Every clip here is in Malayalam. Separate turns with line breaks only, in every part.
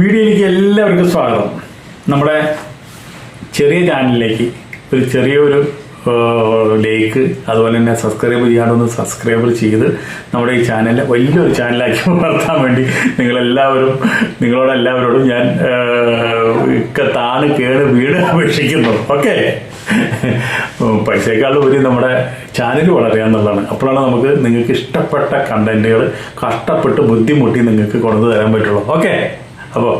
വീഡിയോയിലേക്ക് എല്ലാവർക്കും സ്വാഗതം. നമ്മുടെ ചെറിയ ചാനലിലേക്ക് ഒരു ചെറിയൊരു ലേക്ക് അതുപോലെ തന്നെ സബ്സ്ക്രൈബ് ചെയ്യാണ്ടൊന്ന് സബ്സ്ക്രൈബ് ചെയ്ത് നമ്മുടെ ഈ ചാനലിനെ വലിയൊരു ചാനലാക്കി വളർത്താൻ വേണ്ടി നിങ്ങളെല്ലാവരും നിങ്ങളോടെല്ലാവരോടും ഞാൻ ഒക്കെ താണ് കേട് വീട് അപേക്ഷിക്കുന്നു. ഓക്കെ പൈസയേക്കാളും ഒരു നമ്മുടെ ചാനൽ വളരുക എന്നുള്ളതാണ്. അപ്പോഴാണ് നമുക്ക് നിങ്ങൾക്ക് ഇഷ്ടപ്പെട്ട കണ്ടന്റുകൾ കഷ്ടപ്പെട്ട് ബുദ്ധിമുട്ടി നിങ്ങൾക്ക് കൊണ്ടു തരാൻ പറ്റുള്ളൂ. ഓക്കെ അപ്പോൾ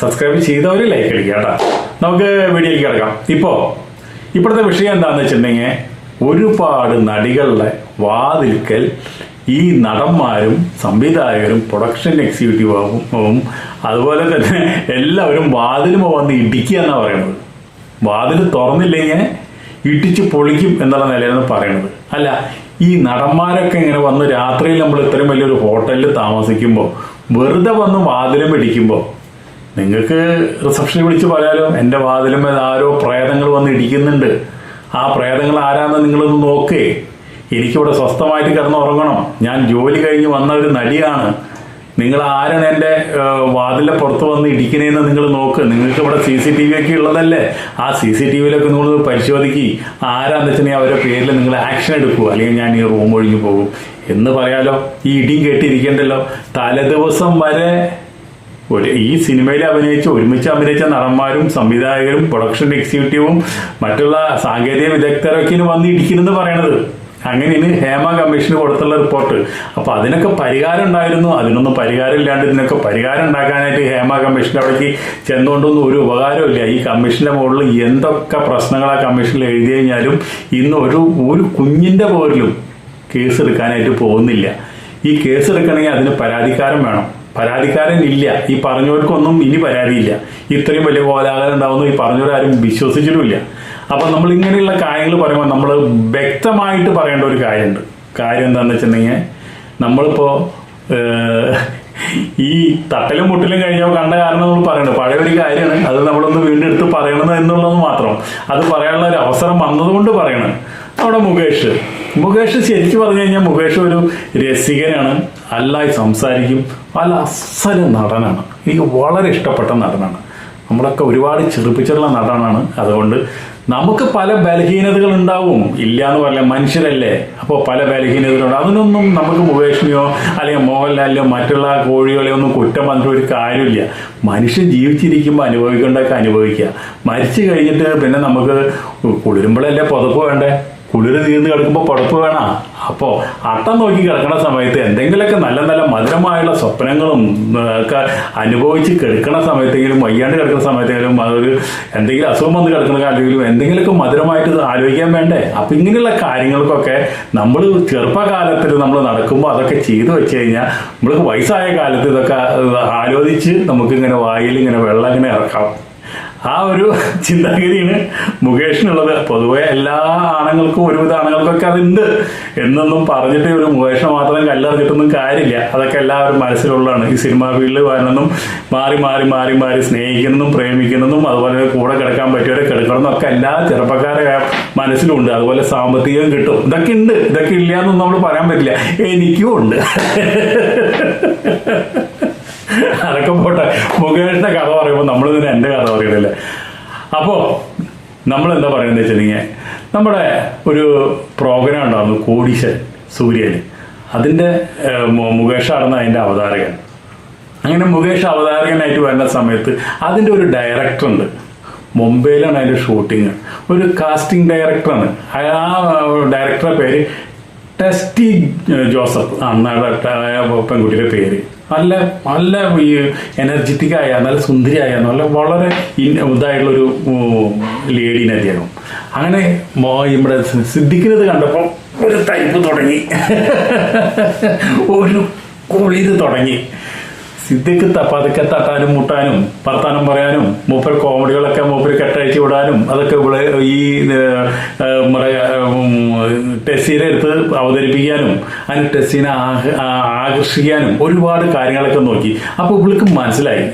സബ്സ്ക്രൈബ് ചെയ്തവർ ലൈക്ക് അടിക്കുക കേട്ടോ. നമുക്ക് വീഡിയോയിലേക്ക് കിടക്കാം. ഇപ്പോൾ ഇപ്പോഴത്തെ വിഷയം എന്താണെന്ന് വെച്ചിട്ടുണ്ടെങ്കിൽ ഒരുപാട് നടികളുടെ വാതിൽക്കൽ ഈ നടന്മാരും സംവിധായകരും പ്രൊഡക്ഷൻ എക്സിക്യൂട്ടീവും അതുപോലെ തന്നെ എല്ലാവരും വാതിലും വന്ന് ഇടിക്കുക എന്നാണ് പറയുന്നത് വാതിൽ തുറന്നില്ലെങ്കിൽ ഇടിച്ച് പൊളിക്കും എന്നുള്ള നിലയാണ് പറയുന്നത് അല്ല ഈ നടന്മാരൊക്കെ ഇങ്ങനെ വന്ന് രാത്രിയിൽ നമ്മൾ ഇത്രയും വലിയൊരു ഹോട്ടലിൽ താമസിക്കുമ്പോൾ വെറുതെ വന്ന് വാതിലും ഇടിക്കുമ്പോൾ നിങ്ങൾക്ക് റിസപ്ഷനിൽ വിളിച്ച് പറയാലോ എന്റെ വാതിലും ആരോ പ്രേതങ്ങൾ വന്ന് ഇടിക്കുന്നുണ്ട്. ആ പ്രേതങ്ങൾ ആരാന്ന് നിങ്ങളൊന്ന് നോക്കേ. എനിക്കിവിടെ സ്വസ്ഥമായിട്ട് കിടന്നുറങ്ങണം. ഞാൻ ജോലി കഴിഞ്ഞ് വന്ന ഒരു നടിയാണ്. നിങ്ങൾ ആരാണ് എന്റെ വാതിലെ പുറത്ത് വന്ന് ഇടിക്കണേന്ന് നിങ്ങൾ നോക്ക്. നിങ്ങൾക്ക് ഇവിടെ സി സി ടി വി ഒക്കെ ഉള്ളതല്ലേ? ആ സി സി ടി വിയിലൊക്കെ നിങ്ങൾ പരിശോധിക്കുക ആരാന്ന് വെച്ചിട്ടുണ്ടെങ്കിൽ അവരുടെ പേരിൽ നിങ്ങൾ ആക്ഷൻ എടുക്കുക. അല്ലെങ്കിൽ ഞാൻ ഈ റൂം ഒഴിഞ്ഞു പോകും. എന്ന് പറയാലോ ഈ ഇടിയും കേട്ടിരിക്കണ്ടല്ലോ. തലേദിവസം വരെ ഒരു ഈ സിനിമയിൽ അഭിനയിച്ച ഒരുമിച്ച് അഭിനയിച്ച നടന്മാരും സംവിധായകരും പ്രൊഡക്ഷൻ എക്സിക്യൂട്ടീവും മറ്റുള്ള സാങ്കേതിക വിദഗ്ധരൊക്കെ വന്ന് ഇടിക്കുന്നെന്ന് പറയണത്. അങ്ങനെയാണ് ഹേമ കമ്മീഷന് കൊടുത്തുള്ള റിപ്പോർട്ട് അപ്പൊ അതിനൊക്കെ പരിഹാരം ഉണ്ടായിരുന്നു. അതിനൊന്നും പരിഹാരം ഇല്ലാണ്ട് ഇതിനൊക്കെ പരിഹാരം ഉണ്ടാക്കാനായിട്ട് ഹേമ കമ്മീഷന്റെ അവിടേക്ക് ചെന്നുകൊണ്ടൊന്നും ഒരു ഉപകാരമില്ല ഈ കമ്മീഷന്റെ മുകളിൽ എന്തൊക്കെ പ്രശ്നങ്ങൾ ആ കമ്മീഷനിൽ എഴുതി കഴിഞ്ഞാലും ഇന്ന് ഒരു ഒരു കുഞ്ഞിന്റെ പോരിലും കേസ് എടുക്കാനായിട്ട് പോകുന്നില്ല. ഈ കേസ് എടുക്കണമെങ്കിൽ അതിന് പരാതിക്കാരം വേണം. പരാതിക്കാരൻ ഇല്ല. ഈ പറഞ്ഞവർക്കൊന്നും ഇനി പരാതിയില്ല. ഇത്രയും വലിയ കോലാഹലം ഉണ്ടാവുന്നു ഈ പറഞ്ഞവരാരും വിശ്വസിച്ചിട്ടുമില്ല. അപ്പൊ നമ്മൾ ഇങ്ങനെയുള്ള കാര്യങ്ങൾ പറയുമ്പോൾ നമ്മൾ വ്യക്തമായിട്ട് പറയേണ്ട ഒരു കാര്യമുണ്ട്. കാര്യം എന്താണെന്ന് വെച്ചിട്ടുണ്ടെങ്കിൽ നമ്മളിപ്പോ ഈ തട്ടലും മുട്ടലും കഴിഞ്ഞപ്പോൾ കണ്ട കാരണം നമ്മൾ പറയണം പഴയ ഒരു കാര്യമാണ്. അത് നമ്മളൊന്ന് വീണ്ടും എടുത്ത് പറയണം എന്നുള്ളത് മാത്രം. അത് പറയാനുള്ള ഒരു അവസരം വന്നതുകൊണ്ട് പറയണം നമ്മുടെ മുകേഷ്. മുകേഷ് ശരിക്കും പറഞ്ഞു കഴിഞ്ഞാൽ മുകേഷ് ഒരു രസികനാണ്. അല്ലായി സംസാരിക്കും. പല അസല നടനാണ്. എനിക്ക് വളരെ ഇഷ്ടപ്പെട്ട നടനാണ്. നമ്മളൊക്കെ ഒരുപാട് ചെറുപ്പിച്ചിട്ടുള്ള നടനാണ്. അതുകൊണ്ട് നമുക്ക് പല ബലഹീനതകൾ ഉണ്ടാവും. ഇല്ല എന്ന് പറയാം മനുഷ്യരല്ലേ? അപ്പോൾ പല ബലഹീനതകളുണ്ട്. അതിനൊന്നും നമുക്ക് മുകേഷിനെയോ അല്ലെങ്കിൽ മോഹൻലാലിനോ മറ്റുള്ള കോഴികളെയോ ഒന്നും കുറ്റം പറഞ്ഞിട്ട് ഒരു കാര്യമില്ല. മനുഷ്യൻ ജീവിച്ചിരിക്കുമ്പോൾ അനുഭവിക്കേണ്ടതൊക്കെ അനുഭവിക്കുക. മരിച്ചു കഴിഞ്ഞിട്ട് പിന്നെ നമുക്ക് കുളിരുമ്പോഴല്ലേ പുതപ്പ് വേണ്ടേ? കുളിര് തീർന്ന് കിടക്കുമ്പോൾ പുതപ്പ് വേണം? അപ്പോൾ അട്ടം നോക്കി കിടക്കുന്ന സമയത്ത് എന്തെങ്കിലുമൊക്കെ നല്ല നല്ല മധുരമായുള്ള സ്വപ്നങ്ങളും ഒക്കെ അനുഭവിച്ച് കിടക്കുന്ന സമയത്തെങ്കിലും വയ്യാണ്ട് കിടക്കുന്ന സമയത്തെങ്കിലും അതൊരു എന്തെങ്കിലും അസുഖം വന്ന് കിടക്കുന്ന കാലത്തെങ്കിലും എന്തെങ്കിലുമൊക്കെ മധുരമായിട്ട് ആലോചിക്കാൻ വേണ്ടേ? അപ്പം ഇങ്ങനെയുള്ള കാര്യങ്ങൾക്കൊക്കെ നമ്മൾ ചെറുപ്പകാലത്തിൽ നമ്മൾ നടക്കുമ്പോൾ അതൊക്കെ ചെയ്തു വെച്ച് കഴിഞ്ഞാൽ നമ്മൾക്ക് വയസ്സായ കാലത്ത് ഇതൊക്കെ ആലോചിച്ച് നമുക്കിങ്ങനെ വായിൽ ഇങ്ങനെ വെള്ളം ഇങ്ങനെ ഇറക്കാം. ആ ഒരു ചിന്താഗതിയാണ് മുകേഷിനുള്ളത്. പൊതുവെ എല്ലാ ആണുങ്ങൾക്കും ഒരുവിധ ആണുങ്ങൾക്കൊക്കെ അതുണ്ട് എന്നൊന്നും പറഞ്ഞിട്ട് ഒരു മുകേഷിനെ മാത്രം കല്ലെറിഞ്ഞിട്ടൊന്നും കാര്യമില്ല. അതൊക്കെ എല്ലാവരും മനസ്സിലുള്ളതാണ്. ഈ സിനിമാ ഫീൽഡിൽ വരണമെന്നും മാറി മാറി മാറി മാറി സ്നേഹിക്കുന്നതും പ്രേമിക്കുന്നതും അതുപോലെ കൂടെ കിടക്കാൻ പറ്റിയവരെ കിടക്കണം ഒക്കെ എല്ലാ ചെറുപ്പക്കാരെ മനസ്സിലുണ്ട്. അതുപോലെ സാമ്പത്തികം കിട്ടും. ഇതൊക്കെ ഉണ്ട്. ഇതൊക്കെ ഇല്ല എന്നൊന്നും നമ്മൾ പറയാൻ പറ്റില്ല. എനിക്കും ഉണ്ട്. അതൊക്കെ പോട്ടെ. മുകേഷിന്റെ കഥ പറയുമ്പോൾ നമ്മൾ ഇതിന് എന്റെ കഥ പറയണല്ലേ അപ്പോ നമ്മൾ എന്താ പറയുന്നത് വെച്ചിട്ടുണ്ടെങ്കിൽ നമ്മുടെ ഒരു പ്രോഗ്രാം ഉണ്ടായിരുന്നു കോടീശൻ സൂര്യന്. അതിന്റെ മുകേഷാണെന്ന് അതിന്റെ അവതാരകൻ. അങ്ങനെ മുകേഷ് അവതാരകനായിട്ട് വരുന്ന സമയത്ത് അതിന്റെ ഒരു ഡയറക്ടർ ഉണ്ട് മുംബൈയിലാണ് അതിന്റെ ഷൂട്ടിങ്. ഒരു കാസ്റ്റിംഗ് ഡയറക്ടറാണ്. ആ ഡയറക്ടറുടെ പേര് ടെസ്റ്റി ജോസഫ് അന്നാണ് പെൺകുട്ടിയുടെ പേര്. നല്ല നല്ല ഈ എനർജറ്റിക് ആയ നല്ല സുന്ദരിയായ നല്ല വളരെ ഇതായിട്ടുള്ളൊരു ലേഡീനെ അദ്ദേഹം അങ്ങനെ ഇവിടെ സിദ്ധിക്കുന്നത് കണ്ടപ്പോൾ ഒരു തൈപ്പ് തുടങ്ങി. ഒരു കുളിര് തുടങ്ങി. ത- പതുക്കെ തട്ടാനും മുട്ടാനും വർത്താനം പറയാനും മൂപ്പർ കോമഡികളൊക്കെ മൂപ്പർ കെട്ടഴിച്ച് വിടാനും അതൊക്കെ ഇവിടെ ഈ ടെസ്സീനെ നമ്മുടെ, എടുത്ത് അവതരിപ്പിക്കാനും അതിന് ടെസ്സിനെ ആകർഷിക്കാനും ഒരുപാട് കാര്യങ്ങളൊക്കെ നോക്കി. അപ്പോൾ ഇവൾക്ക് മനസ്സിലായി.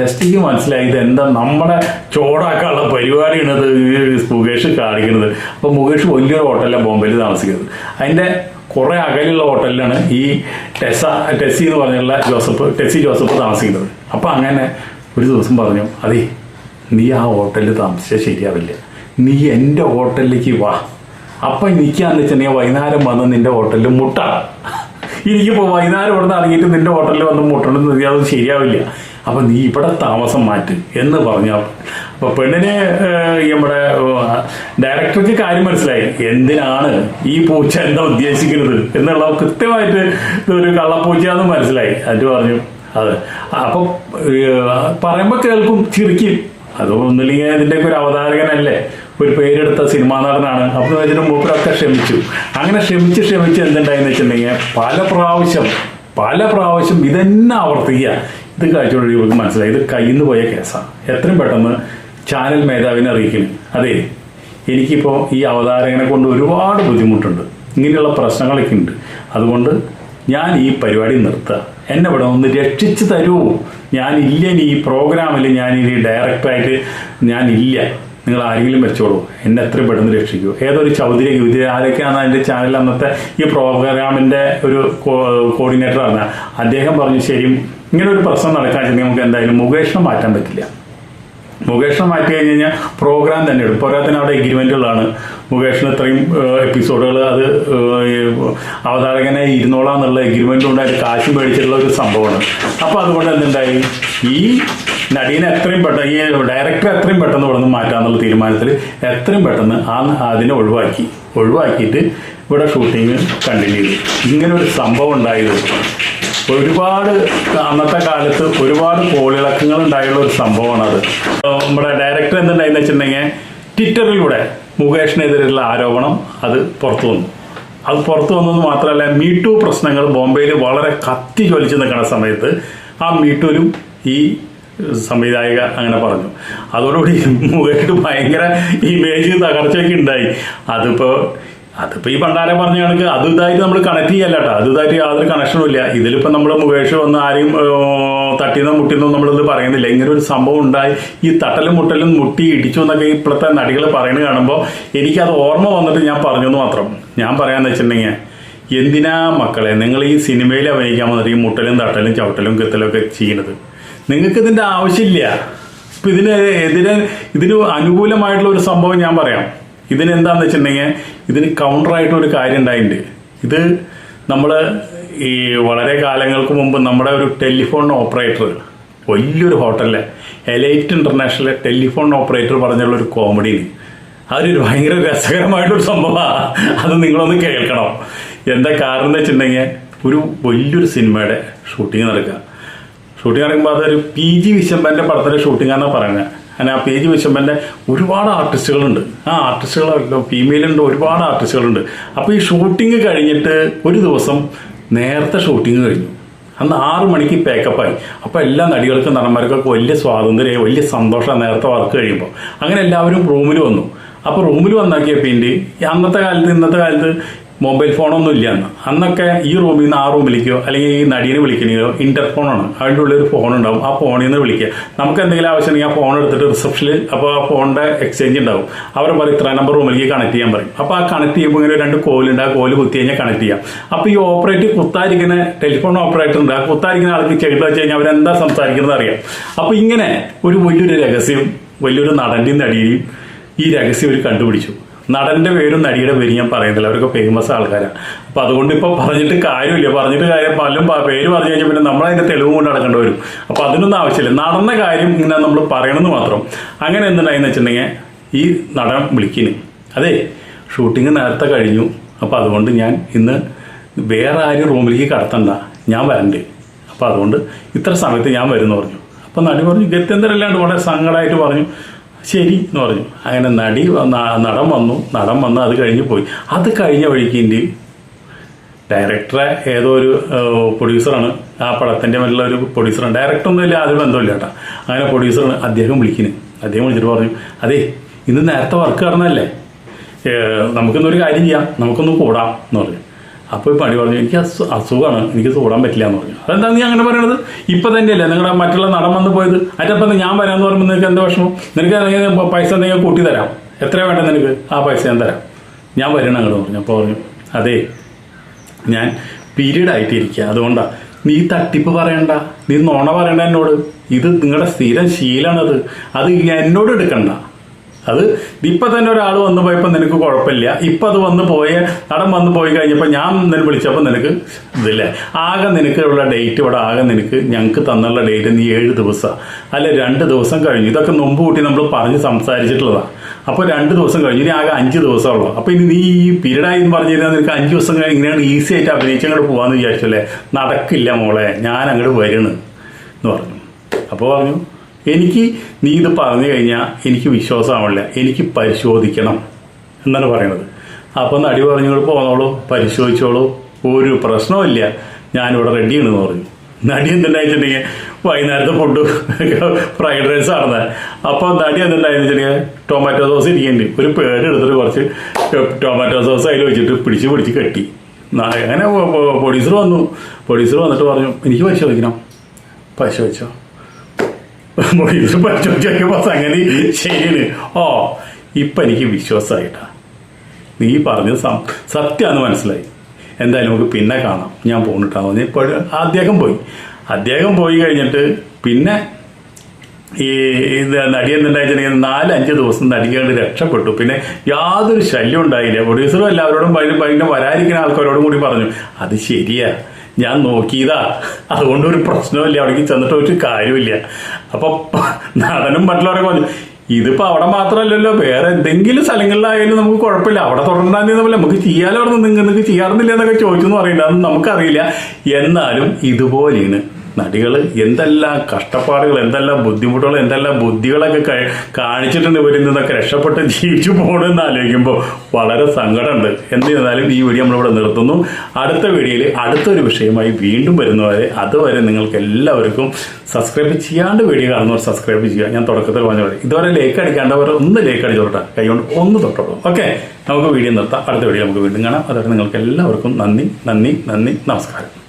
ടെസ്റ്റിക്ക് മനസ്സിലായി ഇത് എന്താ നമ്മളെ ചോടാക്കാനുള്ള പരിപാടിയാണ് ഇത് മുകേഷ് കാണിക്കുന്നത്. അപ്പൊ മുകേഷ് വലിയൊരു ഹോട്ടലിലാണ് ബോംബെയിൽ താമസിക്കുന്നത്. അതിന്റെ കുറെ അകലുള്ള ഹോട്ടലിലാണ് ഈ ടെസ ടെസ്സി എന്ന് പറഞ്ഞുള്ള ജോസഫ് ടെസ്സി ജോസഫ് താമസിക്കുന്നത്. അപ്പൊ അങ്ങനെ ഒരു ദിവസം പറഞ്ഞു അതേ നീ ആ ഹോട്ടലിൽ താമസിച്ചാൽ ശരിയാവില്ല. നീ എന്റെ ഹോട്ടലിലേക്ക് വാ. അപ്പം എനിക്കാന്ന് വെച്ചിട്ടുണ്ടെങ്കിൽ വൈകുന്നേരം വന്ന് നിന്റെ ഹോട്ടലിൽ മുട്ട. എനിക്കിപ്പോൾ വൈകുന്നേരം ഇവിടെ നിന്ന് ഇറങ്ങിയിട്ട് നിന്റെ ഹോട്ടലിൽ വന്ന് മുട്ടണമെന്ന് അത് ശരിയാവില്ല. അപ്പൊ നീ ഇവിടെ താമസം മാറ്റ് എന്ന് പറഞ്ഞു അപ്പൊ പെണ്ണിന് നമ്മുടെ ഡയറക്ടർക്ക് കാര്യം മനസ്സിലായി. എന്തിനാണ് ഈ പൂച്ച എന്താ ഉദ്ദേശിക്കുന്നത് എന്നുള്ള കൃത്യമായിട്ട് ഒരു കള്ളപ്പൂച്ചയാണെന്ന് മനസ്സിലായി. അത് പറഞ്ഞു അതെ അപ്പൊ പറയുമ്പോൾ പറയുമ്പോ കേൾക്കും ചിരിക്കും. അതൊന്നുമില്ലെങ്കിൽ ഇതിന്റെയൊക്കെ ഒരു അവതാരകനല്ലേ? ഒരു പേരെടുത്ത സിനിമാ നടനാണ്. അപ്പൊ വെച്ചിട്ട് മൂപ്പരൊക്കെ ക്ഷമിച്ചു. അങ്ങനെ ക്ഷമിച്ച് ക്ഷമിച്ച് എന്തുണ്ടായെന്ന് വെച്ചിട്ടുണ്ടെങ്കിൽ പല പ്രാവശ്യം പല പ്രാവശ്യം ഇതന്നെ ആവർത്തിക്കുക. ഇത് കാഴ്ചയുള്ള മനസ്സിലായി. ഇത് കയ്യിൽ നിന്ന് പോയ കേസാണ് എത്രയും പെട്ടെന്ന് ചാനൽ മേധാവിനെ അറിയിക്കുന്നു അതെ എനിക്കിപ്പോൾ ഈ അവതാരകനെ കൊണ്ട് ഒരുപാട് ബുദ്ധിമുട്ടുണ്ട്. ഇങ്ങനെയുള്ള പ്രശ്നങ്ങളൊക്കെ ഉണ്ട്. അതുകൊണ്ട് ഞാൻ ഈ പരിപാടി നിർത്തുക എന്നെ ഇവിടെ ഒന്ന് രക്ഷിച്ചു തരൂ. ഇല്ല ഇനി ഈ പ്രോഗ്രാമിൽ ഞാൻ ഇനി ഞാൻ ഇല്ല നിങ്ങൾ ആരെങ്കിലും വെച്ചോളൂ. എന്നെ എത്രയും പെട്ടെന്ന് രക്ഷിക്കൂ. ഏതൊരു ചൗധരി ഇത് ആരൊക്കെയാണ് അതിന്റെ ചാനൽ അന്നത്തെ ഈ പ്രോഗ്രാമിന്റെ ഒരു കോർഡിനേറ്റർ പറഞ്ഞാൽ അദ്ദേഹം പറഞ്ഞു ശരി ഇങ്ങനെ ഒരു പ്രശ്നം നടക്കാൻ നമുക്ക് എന്തായാലും മുകേഷിനെ മാറ്റാൻ പറ്റില്ല. മുകേഷിനെ മാറ്റി കഴിഞ്ഞ് കഴിഞ്ഞാൽ പ്രോഗ്രാം തന്നെ എടുക്കും പോരാത്തിന് അവിടെ എഗ്രിമെന്റുകളാണ് മുകേഷിന് ഇത്രയും എപ്പിസോഡുകൾ അത് അവതാരകനെ ഇരുന്നോളാം എന്നുള്ള എഗ്രിമെന്റ് ഉണ്ടായിട്ട് കാശ് മേടിച്ചിട്ടുള്ള ഒരു സംഭവമാണ്. അപ്പൊ അതുകൊണ്ട് എന്തുണ്ടായി? ഈ നടീനെ എത്രയും പെട്ടെന്ന് ഈ ഡയറക്ടർ എത്രയും പെട്ടെന്ന് ഇവിടെ നിന്ന് മാറ്റാന്നുള്ള തീരുമാനത്തിൽ എത്രയും പെട്ടെന്ന് ആ അതിനെ ഒഴിവാക്കി. ഒഴിവാക്കിയിട്ട് ഇവിടെ ഷൂട്ടിങ് കണ്ടിന്യൂ ചെയ്തു. ഇങ്ങനെ ഒരു സംഭവം ഉണ്ടായത് ഒരുപാട് അന്നത്തെ കാലത്ത് ഒരുപാട് കോളിളക്കങ്ങൾ ഉണ്ടായുള്ള ഒരു സംഭവമാണ് അത് നമ്മുടെ ഡയറക്ടർ എന്തുണ്ടായെന്ന് വെച്ചിട്ടുണ്ടെങ്കിൽ ട്വിറ്ററിലൂടെ മുകേഷിനെതിരെയുള്ള ആരോപണം അത് പുറത്തു വന്നു. അത് പുറത്തു വന്നത് മാത്രമല്ല മീട്ടു പ്രശ്നങ്ങൾ ബോംബെയിൽ വളരെ കത്തി ജ്വലിച്ച് നിൽക്കുന്ന സമയത്ത് ആ മീട്ടുവിലും ഈ സംവിധായക അങ്ങനെ പറഞ്ഞു. അതോടുകൂടി മുകേഷ് ഭയങ്കര ഇമേജ് തകർച്ചയൊക്കെ ഉണ്ടായി. അതിപ്പോ അതിപ്പോ ഈ പണ്ടാരെ പറഞ്ഞ കണക്ക് അത് ഇതായിട്ട് നമ്മൾ കണക്ട് ചെയ്യല്ല കേട്ടോ അത് ഇതായിട്ട് യാതൊരു കണക്ഷനും ഇല്ല. ഇതിലിപ്പോ നമ്മൾ മുകേഷ് വന്ന് ആരെയും തട്ടിന്നോ മുട്ടിന്നോ നമ്മളിത് പറയുന്നില്ല. ഇങ്ങനെ ഒരു സംഭവം ഉണ്ടായി. ഈ തട്ടലും മുട്ടലും മുട്ടി ഇടിച്ചു എന്നൊക്കെ ഇപ്പോഴത്തെ നടികൾ പറയുന്നത് കാണുമ്പോൾ എനിക്കത് ഓർമ്മ വന്നിട്ട് ഞാൻ പറഞ്ഞു എന്ന് മാത്രം. ഞാൻ പറയാന്ന് വെച്ചിട്ടുണ്ടെങ്കിൽ എന്തിനാ മക്കളെ നിങ്ങൾ ഈ സിനിമയിൽ അഭിനയിക്കാൻ വന്നിട്ട് ഈ മുട്ടലും തട്ടലും ചവിട്ടലും കിത്തലും ഒക്കെ ചെയ്യുന്നത് നിങ്ങൾക്ക് ഇതിന്റെ ആവശ്യമില്ല. ഇപ്പൊ ഇതിന് എതിരെ ഇതിന് അനുകൂലമായിട്ടുള്ള ഒരു സംഭവം ഞാൻ പറയാം. ഇതിന് എന്താന്ന് വെച്ചിട്ടുണ്ടെങ്കിൽ ഇതിന് കൗണ്ടറായിട്ട് ഒരു കാര്യം ഉണ്ടായിട്ടുണ്ട്. ഇത് നമ്മൾ ഈ വളരെ കാലങ്ങൾക്ക് മുമ്പ് നമ്മുടെ ഒരു ടെലിഫോൺ ഓപ്പറേറ്റർ വലിയൊരു ഹോട്ടലിലെ എലൈറ്റ് ഇന്റർനാഷണൽ ടെലിഫോൺ ഓപ്പറേറ്റർ പറഞ്ഞുള്ള ഒരു കോമഡിയാണ് അതൊരു ഭയങ്കര രസകരമായിട്ടൊരു സംഭവമാണ് അത് നിങ്ങളൊന്ന് കേൾക്കണം. എന്താ കാരണം എന്ന് വെച്ചിട്ടുണ്ടെങ്കിൽ ഒരു വലിയൊരു സിനിമയുടെ ഷൂട്ടിംഗ് നടക്കുക. ഷൂട്ടിംഗ് നടക്കുമ്പോൾ അതൊരു പി ജി വിശമ്പന്റെ പടത്തിലെ ഷൂട്ടിംഗ് ആണെന്നാണ് പറയുന്നത് അങ്ങനെ ആ പേജ് എന്റെ ഒരുപാട് ആർട്ടിസ്റ്റുകളുണ്ട് ആ ആർട്ടിസ്റ്റുകളല്ലോ ഫീമെയിലുണ്ട് ഒരുപാട് ആർട്ടിസ്റ്റുകളുണ്ട് അപ്പോൾ ഈ ഷൂട്ടിംഗ് കഴിഞ്ഞിട്ട് ഒരു ദിവസം നേരത്തെ ഷൂട്ടിംഗ് കഴിഞ്ഞു. അന്ന് ആറു മണിക്ക് പാക്കപ്പായി അപ്പോൾ എല്ലാ നടികൾക്കും നടന്മാർക്കൊക്കെ വലിയ സ്വാതന്ത്ര്യമായി വലിയ സന്തോഷം നേരത്തെ വർക്ക് കഴിയുമ്പോൾ അങ്ങനെ എല്ലാവരും റൂമിൽ വന്നു. അപ്പോൾ റൂമിൽ വന്നാക്കിയ പിന്നെ അന്നത്തെ കാലത്ത് ഇന്നത്തെ കാലത്ത് മൊബൈൽ ഫോണൊന്നും ഇല്ല അന്ന്. അന്നൊക്കെ ഈ റൂമിൽ നിന്ന് ആ റൂമിലേക്കോ അല്ലെങ്കിൽ ഈ നടിയെ വിളിക്കണോ ഇന്റർഫോണാണ് അതിന്റെ ഉള്ളിൽ ഒരു ഫോൺ ഉണ്ടാവും. ആ ഫോണിൽ നിന്ന് വിളിക്കുക. നമുക്ക് എന്തെങ്കിലും ആവശ്യമുണ്ടെങ്കിൽ ആ ഫോൺ എടുത്തിട്ട് റിസപ്ഷനിൽ അപ്പോൾ ആ ഫോണിന്റെ എക്സ്ചേഞ്ച് ഉണ്ടാവും. അവർ പറയും ഇത്ര നമ്പർ റൂമിലേക്ക് കണക്ട് ചെയ്യാൻ പറയും. അപ്പോൾ ആ കണക്ട് ചെയ്യുമ്പോൾ ഇങ്ങനെ രണ്ട് കോലുണ്ട് ആ കോൽ കുത്തി കഴിഞ്ഞാൽ കണക്ട് ചെയ്യാം. അപ്പോൾ ഈ ഓപ്പറേറ്റർ കുത്താരിക്കുന്ന ടെലിഫോൺ ഓപ്പറേറ്റർ ഉണ്ട്. ആ കുത്താരിക്കുന്ന ആൾക്ക് ചെകിട്ട് വെച്ച് കഴിഞ്ഞാൽ അവരെന്താ സംസാരിക്കുന്നത് അറിയാം. അപ്പോൾ ഇങ്ങനെ ഒരു വലിയൊരു രഹസ്യം വലിയൊരു നടന്റെയും നടിയെയും ഈ രഹസ്യം ഒരു കണ്ടുപിടിച്ചു. നടന്റെ പേരും നടിയുടെ പേരും ഞാൻ പറയുന്നില്ല. അവരൊക്കെ ഫേമസ് ആൾക്കാരാണ് അപ്പൊ അതുകൊണ്ട് ഇപ്പൊ പറഞ്ഞിട്ട് കാര്യമില്ല. പറഞ്ഞിട്ട് കാര്യം പലരും പേര് പറഞ്ഞു കഴിഞ്ഞാൽ പിന്നെ നമ്മൾ അതിന്റെ തെളിവ് കൊണ്ട് നടക്കേണ്ടി വരും. അപ്പൊ അതിനൊന്നും ആവശ്യമില്ല. നടന്ന കാര്യം ഇങ്ങനെ നമ്മൾ പറയണമെന്ന് മാത്രം. അങ്ങനെ എന്തുണ്ടായെന്ന് വെച്ചിട്ടുണ്ടെങ്കിൽ ഈ നടൻ വിളിക്കിന്. അതെ ഷൂട്ടിങ് നേരത്തെ കഴിഞ്ഞു. അപ്പൊ അതുകൊണ്ട് ഞാൻ ഇന്ന് വേറെ ആരും റൂമിലേക്ക് കടത്തണ്ട. ഞാൻ വരണ്ടേ. അപ്പൊ അതുകൊണ്ട് ഇത്ര സമയത്ത് ഞാൻ വരുന്നു പറഞ്ഞു. അപ്പൊ നടി പറഞ്ഞു ഗത്യന്തരല്ലാണ്ട് വളരെ സങ്കടമായിട്ട് പറഞ്ഞു. ശരി എന്ന് പറഞ്ഞു. അങ്ങനെ നടി നടൻ വന്നു. നടൻ വന്ന് അത് കഴിഞ്ഞ് പോയി. അത് കഴിഞ്ഞ വഴിക്ക് എന്റെ ഡയറക്ടറെ ഏതോ ഒരു പ്രൊഡ്യൂസറാണ് ആ പടത്തിന്റെ മേലുള്ള ഒരു പ്രൊഡ്യൂസറാണ് ഇല്ല അത് ബന്ധമില്ല കേട്ടോ. അങ്ങനെ പ്രൊഡ്യൂസറാണ് അദ്ദേഹം വിളിക്കുന്നത് അദ്ദേഹം വിളിച്ചിട്ട് പറഞ്ഞു അതെ ഇന്ന് നേരത്തെ വർക്ക് കടന്നല്ലേ നമുക്കിന്നൊരു കാര്യം ചെയ്യാം. നമുക്കൊന്ന് കൂടാം എന്ന് പറഞ്ഞു. അപ്പോൾ പണി പറഞ്ഞു എനിക്ക് അസു അസുഖമാണ് എനിക്ക് സൂടാൻ പറ്റില്ല എന്ന് പറഞ്ഞു. അതെന്താ നീ അങ്ങനെ പറയണത്? ഇപ്പൊ തന്നെയല്ലേ നിങ്ങളുടെ മറ്റുള്ള നടൻ വന്ന് പോയത്? അതിനപ്പം ഞാൻ വരാമെന്ന് പറയുമ്പോൾ നിനക്ക് എന്താ വിഷമം? നിനക്ക് പൈസ എന്തെങ്കിലും കൂട്ടി തരാം. എത്ര വേണ്ട നിനക്ക്? ആ പൈസ ഞാൻ തരാം. ഞാൻ വരണം അങ്ങോട്ട് പറഞ്ഞു. അപ്പോൾ പറഞ്ഞു അതെ ഞാൻ പീരീഡ് ആയിട്ട് ഇരിക്കുക അതുകൊണ്ടാണ് നീ തട്ടിപ്പ് പറയണ്ട. നീ നോണ പറയണ്ട എന്നോട്. ഇത് നിങ്ങളുടെ സ്ഥിരം ശീലാണത്. അത് എന്നോട് എടുക്കണ്ട. അത് ഇപ്പൊ തന്നെ ഒരാൾ വന്നു പോയപ്പോൾ നിനക്ക് കുഴപ്പമില്ല. ഇപ്പൊ അത് വന്നു പോയ അടം വന്ന് പോയി കഴിഞ്ഞപ്പോൾ ഞാൻ നിന്നെ വിളിച്ചപ്പോൾ നിനക്ക് ഇതില്ല? ആകെ നിനക്ക് ഉള്ള ഡേറ്റ് ഇവിടെ ആകെ നിനക്ക് ഞങ്ങൾക്ക് തന്നുള്ള ഡേറ്റ് നീ ഏഴ് ദിവസം. അല്ലെ രണ്ട് ദിവസം കഴിഞ്ഞു. ഇതൊക്കെ മുമ്പ് കൂട്ടി നമ്മൾ പറഞ്ഞ് സംസാരിച്ചിട്ടുള്ളതാണ് അപ്പോൾ രണ്ട് ദിവസം കഴിഞ്ഞു. ഇനി ആകെ അഞ്ച് ദിവസമുള്ളൂ അപ്പോൾ ഇനി നീ ഈ പീരീഡായി എന്ന് പറഞ്ഞു കഴിഞ്ഞാൽ നിനക്ക് അഞ്ച് ദിവസം കഴിഞ്ഞ് ഇങ്ങനെയാണ് ഈസി ആയിട്ട് അഭിനയിച്ച് അങ്ങോട്ട് പോകാമെന്ന് വിചാരിച്ചല്ലേ? നടക്കില്ല മോളെ. ഞാൻ അങ്ങോട്ട് വരണം എന്ന് പറഞ്ഞു. അപ്പോൾ പറഞ്ഞു എനിക്ക് നീ ഇത് പറഞ്ഞു കഴിഞ്ഞാൽ എനിക്ക് വിശ്വാസമാവില്ല. എനിക്ക് പരിശോധിക്കണം എന്നാണ് പറയുന്നത്. അപ്പം നടി പറഞ്ഞു "ഇങ്ങോട്ട് പോന്നോളൂ പരിശോധിച്ചോളൂ. ഒരു പ്രശ്നമില്ല ഞാനിവിടെ റെഡിയാണെന്ന് പറഞ്ഞു. നടി എന്തുണ്ടായിട്ടുണ്ടെങ്കിൽ വൈകുന്നേരത്തെ ഫുഡ് ഫ്രൈഡ് റൈസ് ആണെന്ന്. അപ്പോൾ നടി എന്തുണ്ടായെന്ന് വെച്ചിട്ടുണ്ടെങ്കിൽ ടൊമാറ്റോ സോസ് ഇരിക്കുന്നുണ്ട്. ഒരു പേര് എടുത്തിട്ട് കുറച്ച് ടൊമാറ്റോ സോസ് അതിൽ വെച്ചിട്ട് പിടിച്ച് പിടിച്ച് കെട്ടി. അങ്ങനെ പ്രൊഡ്യൂസർ വന്നു. പ്രൊഡ്യൂസർ വന്നിട്ട് പറഞ്ഞു എനിക്ക് പരിശോധിക്കണം. പരിശോധിച്ചോ? പ്രൊഡ്യൂസർ പരിശോധിച്ചപ്പോൾ സംഗതി ശരിയാണ് ഓ ഇപ്പം എനിക്ക് വിശ്വാസമായിട്ടാ നീ പറഞ്ഞത് സത്യമാണെന്ന് മനസ്സിലായി. എന്തായാലും നമുക്ക് പിന്നെ കാണാം. ഞാൻ പോന്നിട്ടാ ഇപ്പോൾ അദ്ദേഹം പോയി. അദ്ദേഹം പോയി കഴിഞ്ഞിട്ട് പിന്നെ ഈ ഇത് നടിയെന്നുണ്ടായിട്ടുണ്ടെങ്കിൽ നാലഞ്ച് ദിവസം നടികൾ രക്ഷപ്പെട്ടു. പിന്നെ യാതൊരു ശല്യം ഉണ്ടായില്ല. പ്രൊഡ്യൂസറും എല്ലാവരോടും ഭയ- ഭയങ്കര വരാതിരിക്കുന്ന ആൾക്കാരോടും കൂടി പറഞ്ഞു. അത് ശരിയാ. ഞാൻ നോക്കിയതാ. അതുകൊണ്ട് ഒരു പ്രശ്നമില്ല അവിടേക്ക് ചെന്നിട്ട് ഒരു കാര്യമില്ല അപ്പൊ നടനും മറ്റുള്ളവരൊക്കെ പറഞ്ഞു ഇതിപ്പോ അവിടെ മാത്രമല്ലല്ലോ. വേറെ എന്തെങ്കിലും സ്ഥലങ്ങളിലായാലും നമുക്ക് കുഴപ്പമില്ല. അവിടെ തുടർന്നാൽ നമുക്ക് ചെയ്യാലോ അവിടെ നിങ്ങൾക്ക് ചെയ്യാറുന്നില്ല എന്നൊക്കെ ചോദിച്ചു എന്ന് പറയില്ല അതൊന്നും നമുക്കറിയില്ല. എന്നാലും ഇതുപോലെയാണ്. നടികൾ എന്തെല്ലാം കഷ്ടപ്പാടുകൾ എന്തെല്ലാം ബുദ്ധിമുട്ടുകൾ എന്തെല്ലാം ബുദ്ധികളൊക്കെ കാണിച്ചിട്ടുണ്ട് ഇവരിൽ നിന്നൊക്കെ രക്ഷപ്പെട്ട് ജീവിച്ചു പോകണമെന്ന് ആലോചിക്കുമ്പോൾ വളരെ സങ്കടമുണ്ട്. എന്നിരുന്നാലും ഈ വീഡിയോ നമ്മളിവിടെ നിർത്തുന്നു. അടുത്ത വീഡിയോയിൽ അടുത്തൊരു വിഷയമായി വീണ്ടും വരുന്നവരെ അതുവരെ നിങ്ങൾക്ക് എല്ലാവർക്കും സബ്സ്ക്രൈബ് ചെയ്യാണ്ട് വീഡിയോ കാണുന്നവർ സബ്സ്ക്രൈബ് ചെയ്യുക. ഞാൻ തുടക്കത്തിൽ പറഞ്ഞ പോലെ ഇതുവരെ ലേക്ക് അടിക്കാണ്ടവർ ഒന്ന് ലേക്ക് അടിച്ചോട്ടെ കൈകൊണ്ട് ഒന്ന് തൊട്ടോളൂ. ഓക്കെ നമുക്ക് വീഡിയോ നിർത്താം. അടുത്ത വീഡിയോ നമുക്ക് വീണ്ടും കാണാം. അതുവരെ നിങ്ങൾക്ക് എല്ലാവർക്കും നന്ദി നന്ദി നന്ദി. നമസ്കാരം.